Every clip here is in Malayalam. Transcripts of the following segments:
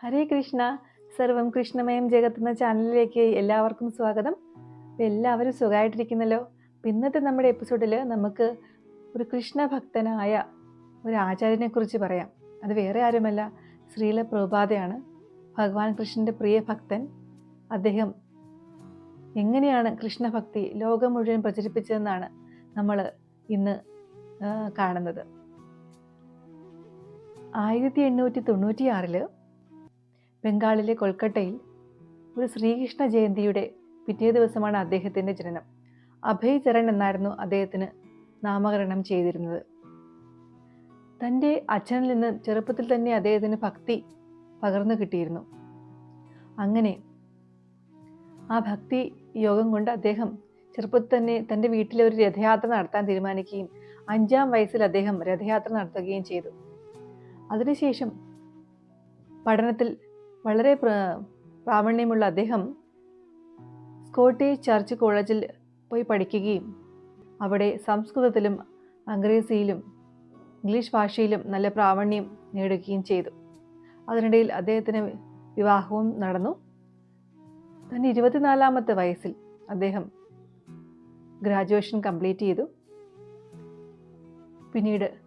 ഹരേ കൃഷ്ണ. സർവം കൃഷ്ണമയം ജഗത്ത് എന്ന ചാനലിലേക്ക് എല്ലാവർക്കും സ്വാഗതം. എല്ലാവരും സുഖമായിട്ടിരിക്കുന്നല്ലോ അപ്പം ഇന്നത്തെ നമ്മുടെ എപ്പിസോഡിൽ നമുക്ക് ഒരു കൃഷ്ണഭക്തനായ ഒരു ആചാര്യനെക്കുറിച്ച് പറയാം. അത് വേറെ ആരുമല്ല ശ്രീല പ്രഭാതയാണ് ഭഗവാൻ കൃഷ്ണന്റെ പ്രിയ ഭക്തൻ. അദ്ദേഹം എങ്ങനെയാണ് കൃഷ്ണഭക്തി ലോകം മുഴുവൻ പ്രചരിപ്പിച്ചതെന്നാണ് നമ്മൾ ഇന്ന് കാണുന്നത്. ആയിരത്തി എണ്ണൂറ്റി തൊണ്ണൂറ്റിയാറിൽ ബംഗാളിലെ കൊൽക്കട്ടയിൽ ഒരു ശ്രീകൃഷ്ണ ജയന്തിയുടെ പിറ്റേ ദിവസമാണ് അദ്ദേഹത്തിന്റെ ജനനം. അഭയ് ചരൺ എന്നായിരുന്നു അദ്ദേഹത്തിന് നാമകരണം ചെയ്തിരുന്നത്. തന്റെ അച്ഛനിൽ നിന്ന് ചെറുപ്പത്തിൽ തന്നെ അദ്ദേഹത്തിന് ഭക്തി പകർന്നു കിട്ടിയിരുന്നു. അങ്ങനെ ആ ഭക്തി യോഗം കൊണ്ട് അദ്ദേഹം ചെറുപ്പത്തിൽ തന്നെ തന്റെ വീട്ടിലെ ഒരു രഥയാത്ര നടത്താൻ തീരുമാനിക്കുകയും അഞ്ചാം വയസ്സിൽ അദ്ദേഹം രഥയാത്ര നടത്തുകയും ചെയ്തു. അതിനുശേഷം പഠനത്തിൽ വളരെ പ്ര- പ്രാവീണ്യമുള്ള അദ്ദേഹം സ്കോട്ടി ചർച്ച് കോളേജിൽ പോയി പഠിക്കുകയും അവിടെ സംസ്കൃതത്തിലും അംഗ്രേസിയിലും ഇംഗ്ലീഷ് ഭാഷയിലും നല്ല പ്രാവണ്യം നേടുകയും ചെയ്തു. അതിനിടയിൽ അദ്ദേഹത്തിന് വിവാഹവും നടന്നു. തന്റെ ഇരുപത്തിനാലാമത്തെ വയസ്സിൽ അദ്ദേഹം ഗ്രാജുവേഷൻ കംപ്ലീറ്റ് ചെയ്തു. പിന്നീട്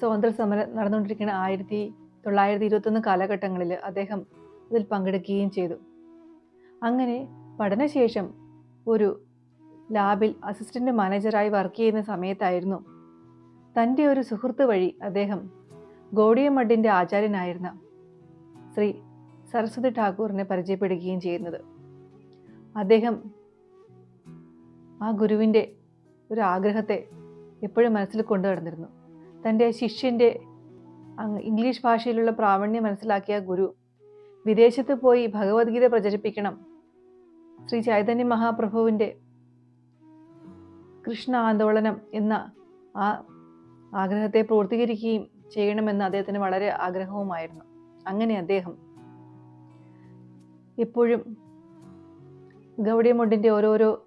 സ്വാതന്ത്ര്യ സമരം നടന്നുകൊണ്ടിരിക്കുന്ന ആയിരത്തി തൊള്ളായിരത്തി ഇരുപത്തൊന്ന് കാലഘട്ടങ്ങളിൽ അദ്ദേഹം അതിൽ പങ്കെടുക്കുകയും ചെയ്തു. അങ്ങനെ പഠനശേഷം ഒരു ലാബിൽ അസിസ്റ്റന്റ് മാനേജറായി വർക്ക് ചെയ്യുന്ന സമയത്തായിരുന്നു തന്റെ ഒരു സുഹൃത്ത് വഴി അദ്ദേഹം ഗോഡിയമഡിന്റെ ആചാര്യനായിരുന്ന ശ്രീ സരസ്വതി ഠാക്കൂറിനെ പരിചയപ്പെടുകയും ചെയ്യുന്നത്. അദ്ദേഹം ആ ഗുരുവിന്റെ ഒരു ആഗ്രഹത്തെ എപ്പോഴും മനസ്സിൽ കൊണ്ടു നടന്നിരുന്നു. തന്റെ ശിഷ്യന്റെ ഇംഗ്ലീഷ് ഭാഷയിലുള്ള പ്രാവീണ്യം മനസ്സിലാക്കിയ ഗുരു വിദേശത്ത് പോയി ഭഗവത്ഗീത പ്രചരിപ്പിക്കണം. ശ്രീ ചൈതന്യ മഹാപ്രഭുവിന്റെ കൃഷ്ണ ആന്തോളനം എന്ന ആ ആഗ്രഹത്തെ പൂർത്തീകരിക്കുകയും ചെയ്യണമെന്ന് അദ്ദേഹത്തിന് വളരെ ആഗ്രഹവുമായിരുന്നു. അങ്ങനെ അദ്ദേഹം എപ്പോഴും ഗൗഡിയമുണ്ടിന്റെ ഓരോരോ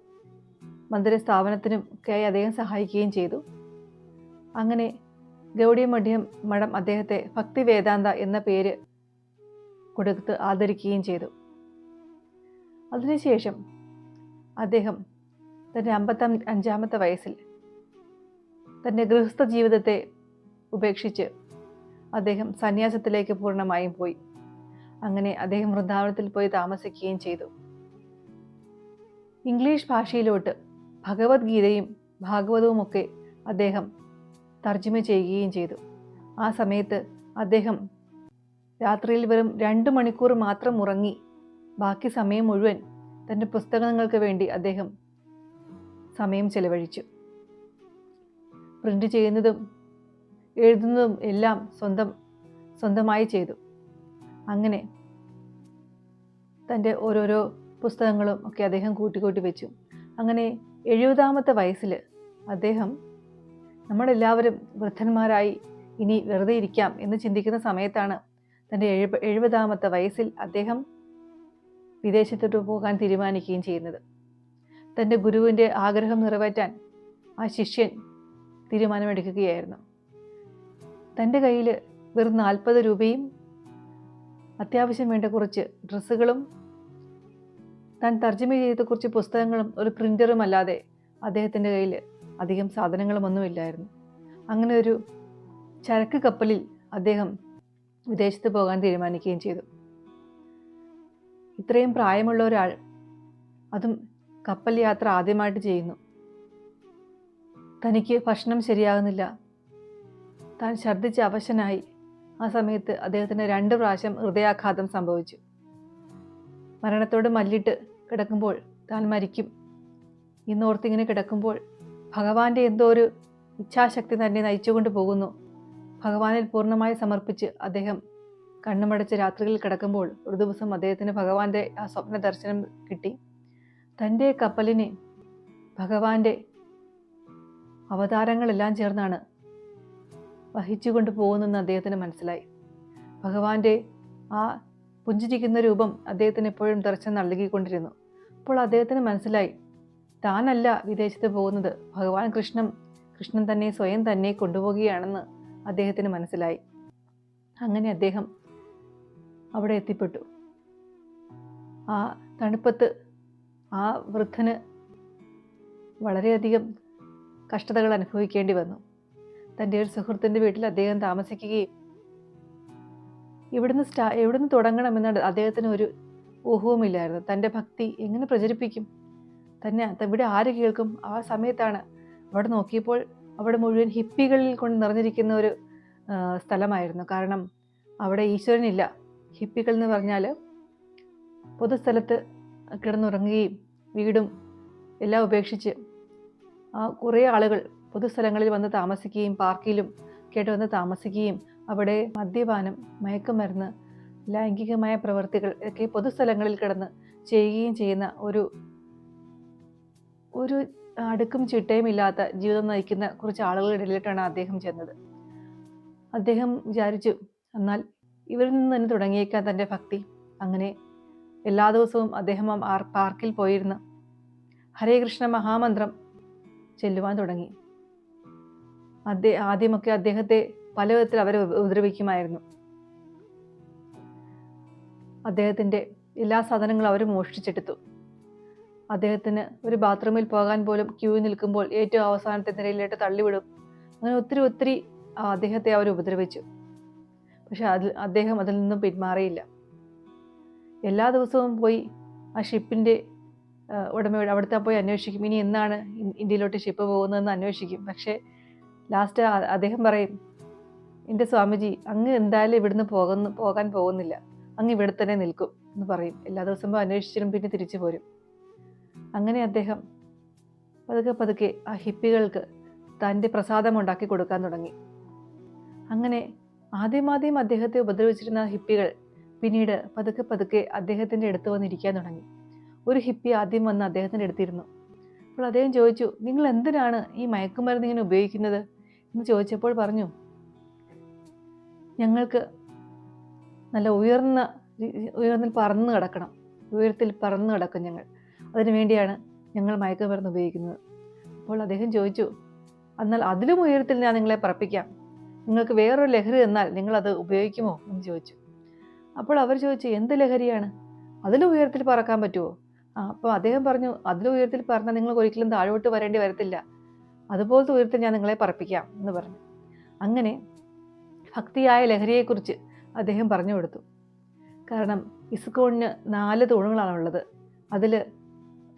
മന്ദിര സ്ഥാപനത്തിനും ഒക്കെയായി അദ്ദേഹം സഹായിക്കുകയും ചെയ്തു. അങ്ങനെ ഗൗഡിയ മഠ്യം മഠം അദ്ദേഹത്തെ ഭക്തി വേദാന്ത എന്ന പേര് കൊടുത്ത് ആദരിക്കുകയും ചെയ്തു. അതിനുശേഷം അദ്ദേഹം തന്റെ അമ്പത്തം അഞ്ചാമത്തെ വയസ്സിൽ തന്റെ ഗൃഹസ്ഥ ജീവിതത്തെ ഉപേക്ഷിച്ച് അദ്ദേഹം സന്യാസത്തിലേക്ക് പൂർണമായും പോയി. അങ്ങനെ അദ്ദേഹം വൃന്ദാവനത്തിൽ പോയി താമസിക്കുകയും ചെയ്തു. ഇംഗ്ലീഷ് ഭാഷയിലോട്ട് ഭഗവത്ഗീതയും ഭാഗവതവുമൊക്കെ അദ്ദേഹം തർജമ ചെയ്യുകയും ചെയ്തു. ആ സമയത്ത് അദ്ദേഹം രാത്രിയിൽ വെറും രണ്ട് മണിക്കൂർ മാത്രം ഉറങ്ങി. ബാക്കി സമയം മുഴുവൻ തന്റെ പുസ്തകങ്ങൾക്ക് വേണ്ടി അദ്ദേഹം സമയം ചെലവഴിച്ചു. പ്രിന്റ് ചെയ്യുന്നതും എഴുതുന്നതും എല്ലാം സ്വന്തം സ്വന്തമായി ചെയ്തു. അങ്ങനെ തന്റെ ഓരോരോ പുസ്തകങ്ങളും ഒക്കെ അദ്ദേഹം കൂട്ടിക്കൂട്ടി വെച്ചു. അങ്ങനെ എഴുപതാമത്തെ വയസ്സിൽ അദ്ദേഹം നമ്മളെല്ലാവരും വൃദ്ധന്മാരായി ഇനി വെറുതെ ഇരിക്കാം എന്ന് ചിന്തിക്കുന്ന സമയത്താണ് തന്റെ എഴുപ എഴുപതാമത്തെ വയസ്സിൽ അദ്ദേഹം വിദേശത്തോട്ട് പോകാൻ തീരുമാനിക്കുകയും ചെയ്യുന്നത്. തന്റെ ഗുരുവിന്റെ ആഗ്രഹം നിറവേറ്റാൻ ആ ശിഷ്യൻ തീരുമാനമെടുക്കുകയായിരുന്നു. തന്റെ കയ്യിൽ വെറും നാൽപ്പത് രൂപയും അത്യാവശ്യം വേണ്ട കുറച്ച് ഡ്രസ്സുകളും താൻ തർജമ ചെയ്ത കുറച്ച് പുസ്തകങ്ങളും ഒരു പ്രിന്ററും അല്ലാതെ അദ്ദേഹത്തിന്റെ കയ്യിൽ അധികം സാധനങ്ങളുമൊന്നുമില്ലായിരുന്നു അങ്ങനെ ഒരു ചരക്ക് കപ്പലിൽ അദ്ദേഹം വിദേശത്ത് പോകാൻ തീരുമാനിക്കുകയും ചെയ്തു. ഇത്രയും പ്രായമുള്ള ഒരാൾ അതും കപ്പൽ യാത്ര ആദ്യമായിട്ട് ചെയ്യുന്നു. തനിക്ക് ഭക്ഷണം ശരിയാകുന്നില്ല. താൻ ഛർദ്ദിച്ച് അവശനായി ആ സമയത്ത് അദ്ദേഹത്തിന് രണ്ട് പ്രാവശ്യം ഹൃദയാഘാതം സംഭവിച്ചു. മരണത്തോട് മല്ലിട്ട് കിടക്കുമ്പോൾ താൻ മരിക്കും. ഇന്നോർത്തിങ്ങനെ കിടക്കുമ്പോൾ ഭഗവാന്റെ എന്തോ ഒരു ഇച്ഛാശക്തി തന്നെ നയിച്ചുകൊണ്ട് പോകുന്നു. ഭഗവാനിൽ പൂർണമായി സമർപ്പിച്ച് അദ്ദേഹം കണ്ണുമടച്ച് രാത്രികളിൽ കിടക്കുമ്പോൾ ഒരു ദിവസം അദ്ദേഹത്തിന് ഭഗവാന്റെ ആ സ്വപ്ന ദർശനം കിട്ടി. തന്റെ കപ്പലിനെ ഭഗവാന്റെ അവതാരങ്ങളെല്ലാം ചേർന്നാണ് വഹിച്ചുകൊണ്ട് പോകുന്നെന്ന് അദ്ദേഹത്തിന് മനസ്സിലായി. ഭഗവാന്റെ ആ പുഞ്ചിരിക്കുന്ന രൂപം അദ്ദേഹത്തിന് എപ്പോഴും ദർശനം നൽകിക്കൊണ്ടിരുന്നു. അപ്പോൾ അദ്ദേഹത്തിന് മനസ്സിലായി താനല്ല വിദേശത്ത് പോകുന്നത്. ഭഗവാൻ കൃഷ്ണൻ കൃഷ്ണൻ തന്നെ സ്വയം തന്നെ കൊണ്ടുപോവുകയാണെന്ന് അദ്ദേഹത്തിന് മനസ്സിലായി. അങ്ങനെ അദ്ദേഹം അവിടെ എത്തിപ്പെട്ടു. ആ തണുപ്പത്ത് ആ വൃദ്ധന് വളരെയധികം കഷ്ടതകൾ അനുഭവിക്കേണ്ടി വന്നു. തന്റെ ഒരു സുഹൃത്തിന്റെ വീട്ടിൽ അദ്ദേഹം താമസിക്കുകയും ഇവിടുന്ന് സ്റ്റാ എവിടുന്ന് തുടങ്ങണമെന്ന് അദ്ദേഹത്തിന് ഒരു ഊഹവുമില്ലായിരുന്നു. തന്റെ ഭക്തി എങ്ങനെ പ്രചരിപ്പിക്കും? തന്നെ ഇവിടെ ആര് കേൾക്കും? ആ സമയത്താണ് അവിടെ നോക്കിയപ്പോൾ അവിടെ മുഴുവൻ ഹിപ്പികളിൽ കൊണ്ട് നിറഞ്ഞിരിക്കുന്ന ഒരു സ്ഥലമായിരുന്നു. കാരണം അവിടെ ഈശ്വരനില്ല. ഹിപ്പികൾ എന്ന് പറഞ്ഞാൽ പൊതുസ്ഥലത്ത് കിടന്നുറങ്ങുകയും വീടും എല്ലാം ഉപേക്ഷിച്ച് ആ കുറേ ആളുകൾ പൊതുസ്ഥലങ്ങളിൽ വന്ന് താമസിക്കുകയും പാർക്കിലും കേട്ട് വന്ന് താമസിക്കുകയും അവിടെ മദ്യപാനം മയക്കുമരുന്ന് ലൈംഗികമായ പ്രവൃത്തികൾ ഒക്കെ പൊതുസ്ഥലങ്ങളിൽ കിടന്ന് ചെയ്യുകയും ചെയ്യുന്ന ഒരു ഒരു അടുക്കും ചിട്ടയും ഇല്ലാത്ത ജീവിതം നയിക്കുന്ന കുറച്ച് ആളുകളുടെ ഇടയിലിട്ടാണ് അദ്ദേഹം ചെന്നത്. അദ്ദേഹം വിചാരിച്ചു എന്നാൽ ഇവരിൽ നിന്ന് തന്നെ തുടങ്ങിയേക്കാൻ തന്റെ ഭക്തി. അങ്ങനെ എല്ലാ ദിവസവും അദ്ദേഹം ആ പാർക്കിൽ പോയിരുന്ന് ഹരേ കൃഷ്ണ മഹാമന്ത്രം ചെല്ലുവാൻ തുടങ്ങി. അദ്ദേഹ ആദ്യമൊക്കെ അദ്ദേഹത്തെ പല വിധത്തിൽ അവരെ ഉപ- ഉപദ്രവിക്കുമായിരുന്നു. അദ്ദേഹത്തിന്റെ എല്ലാ സാധനങ്ങളും അവർ മോഷ്ടിച്ചെടുത്തു. അദ്ദേഹത്തിന് ഒരു ബാത്റൂമിൽ പോകാൻ പോലും ക്യൂ നിൽക്കുമ്പോൾ ഏറ്റവും അവസാനത്തെ നിരയിലേക്ക് തള്ളിവിടും. അങ്ങനെ ഒത്തിരി ഒത്തിരി അദ്ദേഹത്തെ അവർ ഉപദ്രവിച്ചു. പക്ഷെ അതിൽ അദ്ദേഹം അതിൽ നിന്നും പിന്മാറിയില്ല. എല്ലാ ദിവസവും പോയി ആ ഷിപ്പിന്റെ ഉടമയോട് അവിടുത്തെ പോയി അന്വേഷിക്കും. ഇനി എന്നാണ് ഇന്ത്യയിലോട്ട് ഷിപ്പ് പോകുന്നതെന്ന് അന്വേഷിക്കും. പക്ഷേ ലാസ്റ്റ് അദ്ദേഹം പറയും എന്റെ സ്വാമിജി അങ്ങ് എന്തായാലും ഇവിടുന്ന് പോകുന്നു പോകാൻ പോകുന്നില്ല. അങ്ങ് ഇവിടെ തന്നെ നിൽക്കും എന്ന് പറയും. എല്ലാ ദിവസവും അന്വേഷിച്ചിട്ടും പിന്നെ തിരിച്ചു പോരും. അങ്ങനെ അദ്ദേഹം പതുക്കെ പതുക്കെ ആ ഹിപ്പികൾക്ക് തന്റെ പ്രസാദം ഉണ്ടാക്കി കൊടുക്കാൻ തുടങ്ങി. അങ്ങനെ ആദ്യമാദ്യം അദ്ദേഹത്തെ ഉപദ്രവിച്ചിരുന്ന ഹിപ്പികൾ പിന്നീട് പതുക്കെ പതുക്കെ അദ്ദേഹത്തിന്റെ അടുത്ത് വന്നിരിക്കാൻ തുടങ്ങി. ഒരു ഹിപ്പി ആദ്യം വന്ന് അദ്ദേഹത്തിന്റെ അടുത്തിരുന്നു. അപ്പോൾ അദ്ദേഹം ചോദിച്ചു നിങ്ങൾ എന്തിനാണ് ഈ മയക്കുമരുന്ന് ഇങ്ങനെ ഉപയോഗിക്കുന്നത്? എന്ന് ചോദിച്ചപ്പോൾ പറഞ്ഞു ഞങ്ങൾക്ക് നല്ല ഉയർന്ന ഉയർന്നിൽ പറന്ന് കിടക്കണം. ഉയരത്തിൽ പറന്ന് കിടക്കും ഞങ്ങൾ. അതിനു വേണ്ടിയാണ് ഞങ്ങൾ മയക്കുമരുന്ന് ഉപയോഗിക്കുന്നത്. അപ്പോൾ അദ്ദേഹം ചോദിച്ചു എന്നാൽ അതിലും ഉയരത്തിൽ ഞാൻ നിങ്ങളെ പറപ്പിക്കാം? നിങ്ങൾക്ക് വേറൊരു ലഹരി തന്നാൽ നിങ്ങളത് ഉപയോഗിക്കുമോ? എന്ന് ചോദിച്ചു. അപ്പോൾ അവർ ചോദിച്ചു എന്ത് ലഹരിയാണ്? അതിലും ഉയരത്തിൽ പറക്കാൻ പറ്റുമോ ആ അപ്പോൾ അദ്ദേഹം പറഞ്ഞു അതിലും ഉയരത്തിൽ പറഞ്ഞാൽ നിങ്ങൾക്ക് ഒരിക്കലും താഴോട്ട് വരേണ്ടി വരത്തില്ല. അതുപോലത്തെ ഉയരത്തിൽ ഞാൻ നിങ്ങളെ പറപ്പിക്കാം എന്ന് പറഞ്ഞു. അങ്ങനെ ഭക്തിയായ ലഹരിയെക്കുറിച്ച് അദ്ദേഹം പറഞ്ഞു കൊടുത്തു. കാരണം ഇസ്കോണിന് നാല് തൂണുകളാണുള്ളത്. അതിൽ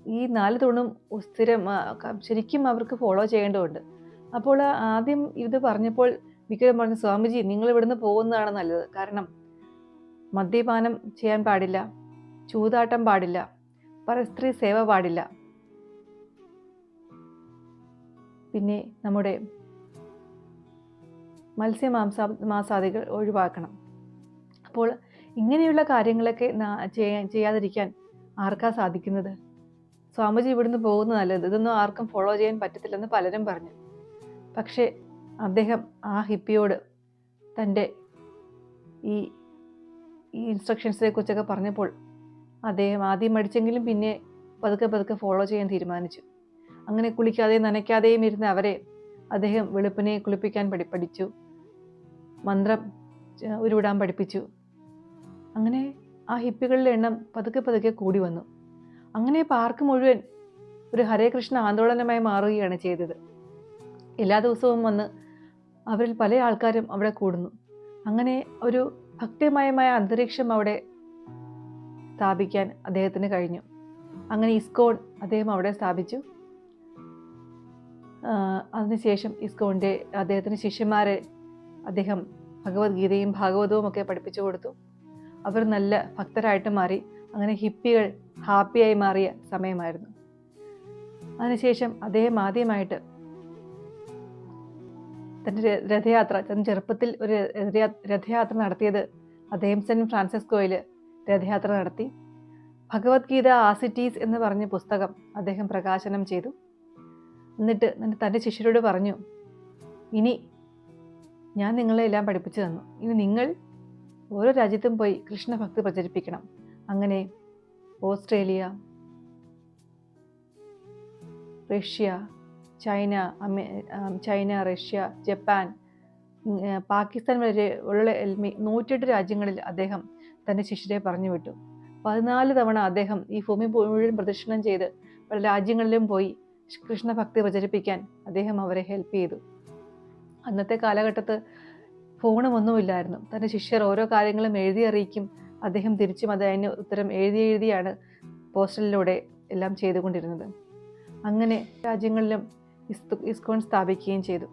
ഈ നാല് തൂണും സ്ഥിരം ശരിക്കും അവർക്ക് ഫോളോ ചെയ്യേണ്ടതുണ്ട്. അപ്പോൾ ആദ്യം ഇത് പറഞ്ഞപ്പോൾ മിക്കവരും പറഞ്ഞു സ്വാമിജി നിങ്ങൾ ഇവിടുന്ന് പോകുന്നതാണ് നല്ലത്. കാരണം മദ്യപാനം ചെയ്യാൻ പാടില്ല ചൂതാട്ടം പാടില്ല പരസ്ത്രീ സേവ പാടില്ല. പിന്നെ നമ്മുടെ മത്സ്യമാംസ മാസാദികൾ ഒഴിവാക്കണം. അപ്പോൾ ഇങ്ങനെയുള്ള കാര്യങ്ങളൊക്കെ ചെയ്യാതിരിക്കാൻ ആർക്കാ സാധിക്കുന്നത്? സ്വാമിജി ഇവിടുന്ന് പോകുന്നത് നല്ലത്. ഇതൊന്നും ആർക്കും ഫോളോ ചെയ്യാൻ പറ്റത്തില്ലെന്ന് പലരും പറഞ്ഞു. പക്ഷേ അദ്ദേഹം ആ ഹിപ്പിയോട് തന്റെ ഈ ഈ ഇൻസ്ട്രക്ഷൻസിനെ കുറിച്ചൊക്കെ പറഞ്ഞപ്പോൾ അദ്ദേഹം ആദ്യം മടിച്ചെങ്കിലും പിന്നെ പതുക്കെ പതുക്കെ ഫോളോ ചെയ്യാൻ തീരുമാനിച്ചു. അങ്ങനെ കുളിക്കാതെയും നനയ്ക്കാതെയും ഇരുന്ന അവരെ അദ്ദേഹം വെളുപ്പിനെ കുളിപ്പിക്കാൻ പഠി പഠിച്ചു. മന്ത്രം ഉരുവിടാൻ പഠിപ്പിച്ചു. അങ്ങനെ ആ ഹിപ്പികളുടെ എണ്ണം പതുക്കെ പതുക്കെ കൂടി വന്നു. അങ്ങനെ പാർക്ക് മുഴുവൻ ഒരു ഹരേ കൃഷ്ണ ആന്തോളനമായി മാറുകയാണ് ചെയ്തത്. എല്ലാ ദിവസവും വന്ന് അവരിൽ പല ആൾക്കാരും അവിടെ കൂടുന്നു. അങ്ങനെ ഒരു ഭക്തിമയമായ അന്തരീക്ഷം അവിടെ സ്ഥാപിക്കാൻ അദ്ദേഹത്തിന് കഴിഞ്ഞു. അങ്ങനെ ഇസ്കോൺ അദ്ദേഹം അവിടെ സ്ഥാപിച്ചു. അതിനുശേഷം ഇസ്കോണിന്റെ അദ്ദേഹത്തിന് ശിഷ്യന്മാരെ അദ്ദേഹം ഭഗവത്ഗീതയും ഭാഗവതവും ഒക്കെ പഠിപ്പിച്ചു കൊടുത്തു. അവർ നല്ല ഭക്തരായിട്ട് മാറി. അങ്ങനെ ഹിപ്പികൾ ഹാപ്പിയായി മാറിയ സമയമായിരുന്നു. അതിനുശേഷം അദ്ദേഹം ആദ്യമായിട്ട് തന്റെ രഥയാത്ര തന്റെ ചെറുപ്പത്തിൽ ഒരു രഥയാത്ര നടത്തിയത് അദ്ദേഹം സെന്റ് ഫ്രാൻസിസ്കോയിൽ രഥയാത്ര നടത്തി. ഭഗവത്ഗീത ആസിറ്റീസ് എന്ന് പറഞ്ഞ പുസ്തകം അദ്ദേഹം പ്രകാശനം ചെയ്തു. എന്നിട്ട് തന്റെ- ശിഷ്യരോട് പറഞ്ഞു ഇനി ഞാൻ നിങ്ങളെ എല്ലാം പഠിപ്പിച്ചു തന്നു. ഇനി നിങ്ങൾ ഓരോ രാജ്യത്തും പോയി കൃഷ്ണഭക്തി പ്രചരിപ്പിക്കണം. അങ്ങനെ Australia Russia China China Russia Japan Pakistan വരെ ഉള്ള നൂറ്റെട്ട് രാജ്യങ്ങളിൽ അദ്ദേഹം തന്റെ ശിഷ്യരെ പറഞ്ഞു വിട്ടു. പതിനാല് തവണ അദ്ദേഹം ഈ ഭൂമി മുഴുവൻ പ്രദക്ഷിണം ചെയ്ത് പല രാജ്യങ്ങളിലും പോയി കൃഷ്ണഭക്തി പ്രചരിപ്പിക്കാൻ അദ്ദേഹം അവരെ ഹെൽപ്പ് ചെയ്തു. അന്നത്തെ കാലഘട്ടത്ത് ഫോണും ഒന്നുമില്ലായിരുന്നു തന്റെ ശിഷ്യർ ഓരോ കാര്യങ്ങളും എഴുതി അറിയിക്കും അദ്ദേഹം തിരിച്ചും അത് അതിന് ഉത്തരം എഴുതി എഴുതിയാണ് പോസ്റ്റലിലൂടെ എല്ലാം ചെയ്തുകൊണ്ടിരുന്നത്. അങ്ങനെ രാജ്യങ്ങളിലും ഇസ്കോൺ സ്ഥാപിക്കുകയും ചെയ്തു.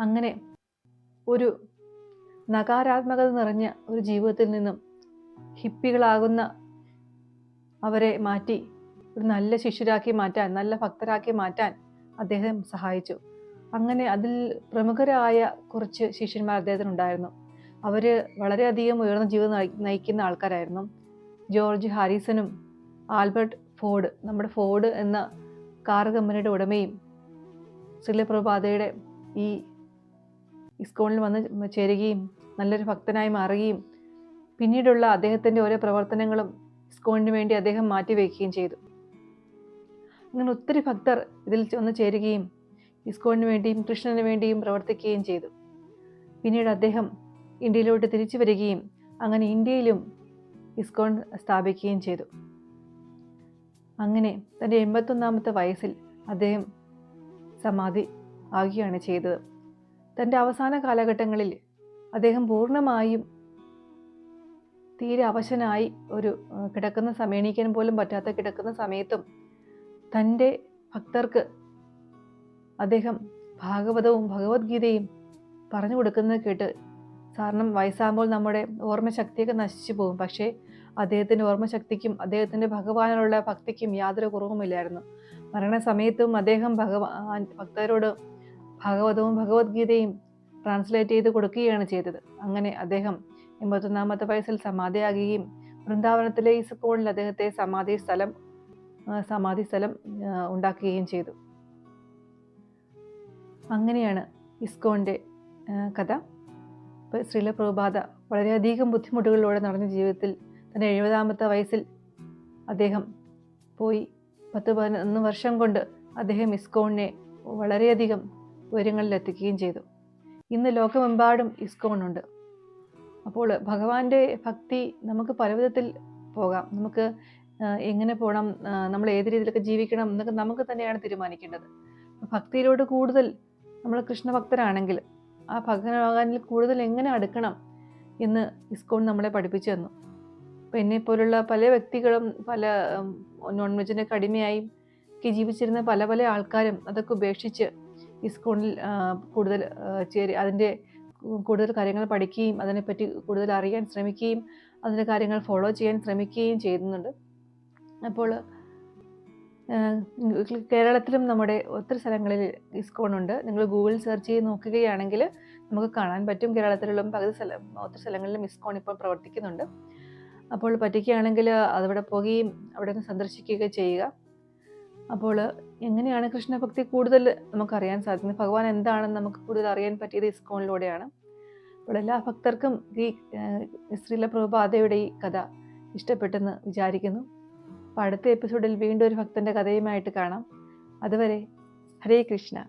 അങ്ങനെ ഒരു നകാരാത്മകത നിറഞ്ഞ ഒരു ജീവിതത്തിൽ നിന്നും ഹിപ്പികളാകുന്ന അവരെ മാറ്റി ഒരു നല്ല ശിഷ്യരാക്കി മാറ്റാൻ നല്ല ഭക്തരാക്കി മാറ്റാൻ അദ്ദേഹം സഹായിച്ചു. അങ്ങനെ അതിൽ പ്രമുഖരായ കുറച്ച് ശിഷ്യന്മാർ അദ്ദേഹത്തിനുണ്ടായിരുന്നു. അവർ വളരെയധികം ഉയർന്ന ജീവിതം നയി- നയിക്കുന്ന ആൾക്കാരായിരുന്നു. ജോർജ് ഹാരിസണും ആൽബർട്ട് ഫോർഡ് നമ്മുടെ ഫോർഡ് എന്ന കാർ കമ്പനിയുടെ ഉടമയും ശ്രീലപ്രഭാതയുടെ ഈ ഇസ്കോണിൽ വന്ന് ചേരുകയും നല്ലൊരു ഭക്തനായി മാറുകയും പിന്നീടുള്ള അദ്ദേഹത്തിന്റെ ഓരോ പ്രവർത്തനങ്ങളും ഇസ്കോണിന് വേണ്ടി അദ്ദേഹം മാറ്റിവെക്കുകയും ചെയ്തു. അങ്ങനെ ഒത്തിരി ഭക്തർ ഇതിൽ വന്ന് ചേരുകയും ഇസ്കോണിന് വേണ്ടിയും കൃഷ്ണന് വേണ്ടിയും പ്രവർത്തിക്കുകയും ചെയ്തു. പിന്നീട് അദ്ദേഹം ഇന്ത്യയിലോട്ട് തിരിച്ചു വരികയും അങ്ങനെ ഇന്ത്യയിലും ഇസ്കോൺ സ്ഥാപിക്കുകയും ചെയ്തു. അങ്ങനെ തന്റെ എൺപത്തൊന്നാമത്തെ വയസ്സിൽ അദ്ദേഹം സമാധി ആകുകയാണ് ചെയ്തത്. തന്റെ അവസാന കാലഘട്ടങ്ങളിൽ അദ്ദേഹം പൂർണമായും തീരെ അവശനായി ഒരു കിടക്കുന്ന സമയം പോലും പറ്റാത്ത കിടക്കുന്ന സമയത്തും തന്റെ ഭക്തർക്ക് അദ്ദേഹം ഭാഗവതവും ഭഗവത്ഗീതയും പറഞ്ഞു കൊടുക്കുന്നത് കേട്ട് കാരണം വയസ്സാകുമ്പോൾ നമ്മുടെ ഓർമ്മശക്തിയൊക്കെ നശിച്ചു പോകും. പക്ഷേ അദ്ദേഹത്തിന്റെ ഓർമ്മശക്തിക്കും അദ്ദേഹത്തിന്റെ ഭഗവാനിലുള്ള ഭക്തിക്കും യാതൊരു കുറവുമില്ലായിരുന്നു. മരണസമയത്തും അദ്ദേഹം ഭഗവാൻ ഭക്തരോട് ഭാഗവതവും ഭഗവത്ഗീതയും ട്രാൻസ്ലേറ്റ് ചെയ്ത് കൊടുക്കുകയാണ് ചെയ്തത്. അങ്ങനെ അദ്ദേഹം എൺപത്തൊന്നാമത്തെ വയസ്സിൽ സമാധിയാകുകയും വൃന്ദാവനത്തിലെ ഈ സ്കൂളിൽ അദ്ദേഹത്തെ സമാധി സ്ഥലം സമാധി സ്ഥലം ഉണ്ടാക്കുകയും ചെയ്തു. അങ്ങനെയാണ് ഇസ്കോണിന്റെ കഥ. ഇപ്പോൾ ശ്രീല പ്രഭുപാത വളരെയധികം ബുദ്ധിമുട്ടുകളിലൂടെ നടന്ന ജീവിതത്തിൽ തന്റെ എഴുപതാമത്തെ വയസ്സിൽ അദ്ദേഹം പോയി. പത്ത് പതിനൊന്ന് വർഷം കൊണ്ട് അദ്ദേഹം ഇസ്കോണിനെ വളരെയധികം ഉയരങ്ങളിലെത്തിക്കുകയും ചെയ്തു. ഇന്ന് ലോകമെമ്പാടും ഇസ്കോണുണ്ട്. അപ്പോൾ ഭഗവാന്റെ ഭക്തി നമുക്ക് പല വിധത്തിൽ പോകാം. നമുക്ക് എങ്ങനെ പോകണം നമ്മൾ ഏത് രീതിയിലൊക്കെ ജീവിക്കണം എന്നൊക്കെ നമുക്ക് തന്നെയാണ് തീരുമാനിക്കേണ്ടത്. ഭക്തിയിലോട് കൂടുതൽ നമ്മൾ കൃഷ്ണഭക്തരാണെങ്കിൽ ആ ഭഗവാനിൽ കൂടുതൽ എങ്ങനെ അടുക്കണം എന്ന് ഇസ്കോൺ നമ്മളെ പഠിപ്പിച്ചു തന്നു. അപ്പം എന്നെ പോലുള്ള പല വ്യക്തികളും പല നോൺ വെജിന്റെ കടിമയായി ഒക്കെ ജീവിച്ചിരുന്ന പല പല ആൾക്കാരും അതൊക്കെ ഉപേക്ഷിച്ച് ഇസ്കോണിൽ കൂടുതൽ ചേരി അതിന്റെ കൂടുതൽ കാര്യങ്ങൾ പഠിക്കുകയും അതിനെപ്പറ്റി കൂടുതൽ അറിയാൻ ശ്രമിക്കുകയും അതിന്റെ കാര്യങ്ങൾ ഫോളോ ചെയ്യാൻ ശ്രമിക്കുകയും ചെയ്യുന്നുണ്ട്. അപ്പോൾ കേരളത്തിലും നമ്മുടെ ഒത്തിരി സ്ഥലങ്ങളിൽ ഇസ്കോൺ ഉണ്ട്. നിങ്ങൾ ഗൂഗിൾ സെർച്ച് ചെയ്ത് നോക്കുകയാണെങ്കിൽ നമുക്ക് കാണാൻ പറ്റും. കേരളത്തിലുള്ള പകുതി സ്ഥലം ഒത്തിരി സ്ഥലങ്ങളിലും ഇസ്കോൺ ഇപ്പോൾ പ്രവർത്തിക്കുന്നുണ്ട്. അപ്പോൾ പറ്റുകയാണെങ്കിൽ അതവിടെ പോകുകയും അവിടെ നിന്ന് സന്ദർശിക്കുകയൊക്കെ ചെയ്യുക. അപ്പോൾ എങ്ങനെയാണ് കൃഷ്ണഭക്തി കൂടുതൽ നമുക്കറിയാൻ സാധിക്കുന്നത്? ഭഗവാൻ എന്താണെന്ന് നമുക്ക് കൂടുതൽ അറിയാൻ പറ്റിയത് ഇസ്കോണിലൂടെയാണ്. അപ്പോൾ എല്ലാ ഭക്തർക്കും ഈ ശ്രീല പ്രഭുപാതയുടെ ഈ കഥ ഇഷ്ടപ്പെട്ടെന്ന് വിചാരിക്കുന്നു. അപ്പോൾ അടുത്ത എപ്പിസോഡിൽ വീണ്ടും ഒരു ഭക്തന്റെ കഥയുമായിട്ട് കാണാം. അതുവരെ ഹരേ കൃഷ്ണ.